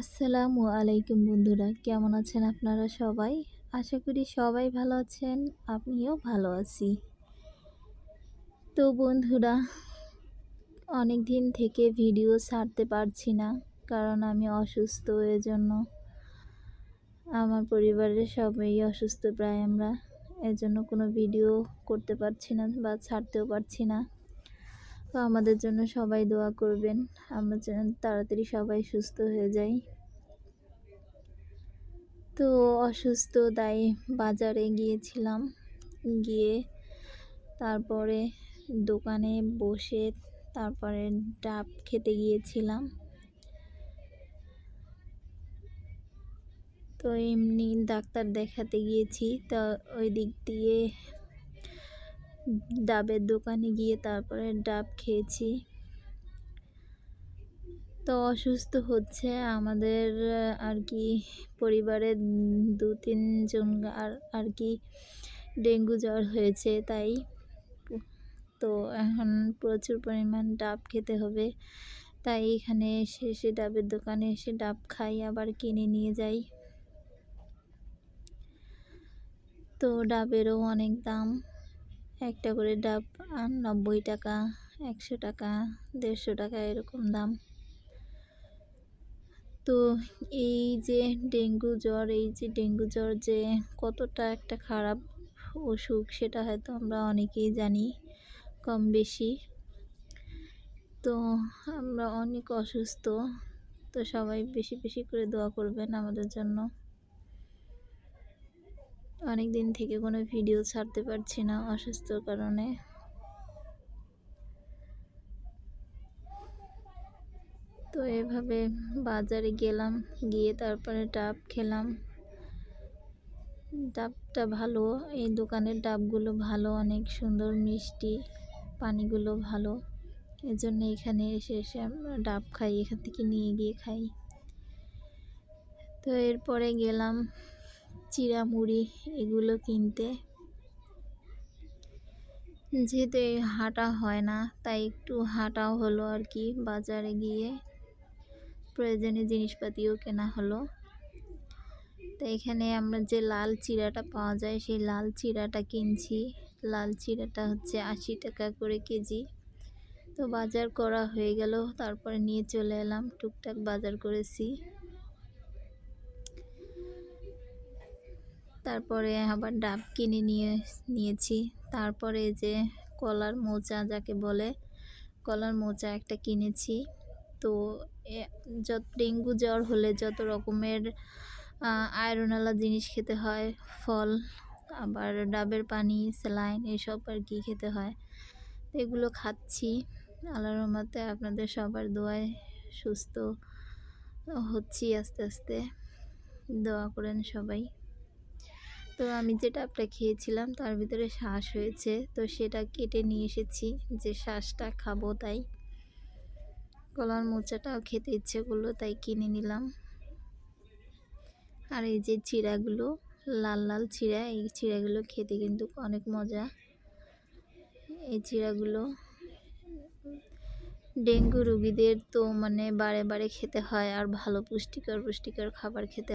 আসসালামু আলাইকুম বন্ধুরা, কেমন আছেন আপনারা সবাই? আশা করি সবাই ভালো আছেন আপনিও ভালো আছি। তো বন্ধুরা অনেক দিন থেকে ভিডিও ছাড়তে পারছি না, কারণ আমি অসুস্থ, এজন্য আমার পরিবারের সবাই অসুস্থ প্রায় আমরা, এজন্য কোনো ভিডিও করতে পারছি না বা ছাড়তেও পারছি না। তো আমাদের জন্য সবাই দোয়া করবেন। আমরা যেন তাড়াতাড়ি সবাই সুস্থ হয়ে যাই। তো অসুস্থ, তাই বাজারে গিয়েছিলাম। গিয়ে তারপরে দোকানে বসে তারপরে ডাব খেতে গিয়েছিলাম। তো এমনি ডাক্তার দেখাতে গিয়েছি। তা ওই দিক দিয়ে ডাবের দোকানে গিয়ে তারপরে ডাব খেয়েছি। তো অসুস্থ হচ্ছে আমাদের আর কি পরিবারের দু তিনজন আর আর কি ডেঙ্গু জ্বর হয়েছে তাই। তো এখন প্রচুর পরিমাণ ডাব খেতে হবে। তাই এখানে এসে এসে ডাবের দোকানে এসে ডাব খাই, আবার কিনে নিয়ে যাই। তো ডাবেরও অনেক দাম। একটা করে ডাব আর নব্বই টাকা, একশো টাকা, দেড়শো টাকা এরকম দাম। তো এই যে ডেঙ্গু জ্বর, এই যে ডেঙ্গু জ্বর যে কতটা একটা খারাপ অসুখ, সেটা হয়তো আমরা অনেকেই জানি কম বেশি। তো আমরা অনেক অসুস্থ, তো সবাই বেশি বেশি করে দোয়া করবেন আমাদের জন্য। অনেক দিন থেকে কোনো ভিডিও ছাড়তে পারছি না অসুস্থর কারণে। তো এভাবে বাজারে গেলাম, গিয়ে তারপরে ডাব খেলাম। ডাবটা ভালো, এই দোকানের ডাবগুলো ভালো, অনেক সুন্দর, মিষ্টি, পানিগুলো ভালো। এজন্য এখানে এসে এসে আমরা ডাব খাই, এখান থেকে নিয়ে গিয়ে খাই। তো এরপরে গেলাম চিরা মুড়ি এগুলো কিনতে। যেহেতু এই হাঁটা হয় না, তাই একটু হাঁটাও হলো আর কি, বাজারে গিয়ে প্রয়োজনীয় জিনিসপাতিও কেনা হলো। তো এখানে আমরা যে লাল চিরাটা পাওয়া যায়, সেই লাল চিরাটা কিনছি। লাল চিরাটা হচ্ছে আশি টাকা করে কেজি। তো বাজার করা হয়ে গেল, তারপরে নিয়ে চলে এলাম, টুকটাক বাজার করেছি। তারপরে আবার ডাব কিনে নিয়ে, নিয়েছি। তারপরে যে কলার মোচা যাকে বলে, কলার মোচা একটা কিনেছি। তো যত ডেঙ্গু জ্বর হলে যত রকমের আয়রনওয়ালা জিনিস খেতে হয়, ফল, আবার ডাবের পানি, স্যালাইন এসব আর কি খেতে হয়। তো এগুলো খাচ্ছি। আল্লাহর রহমতে আপনাদের সবার দোয়ায় সুস্থ হচ্ছি আস্তে আস্তে। দোয়া করেন সবাই। তো আমি যে ডাবটা খেয়েছিলাম তার ভিতরে শ্বাস হয়েছে, তো সেটা কেটে নিয়ে এসেছি যে শ্বাসটা খাব তাই। কলার মোচাটাও খেতে ইচ্ছে করল তাই কিনে নিলাম। আর এই যে চিড়াগুলো, লাল লাল চিড়া, এই চিড়াগুলো খেতে কিন্তু অনেক মজা। এই চিড়াগুলো ডেঙ্গু রুগীদের তো মানে বারে বারে খেতে হয় আর ভালো পুষ্টিকর পুষ্টিকর খাবার খেতে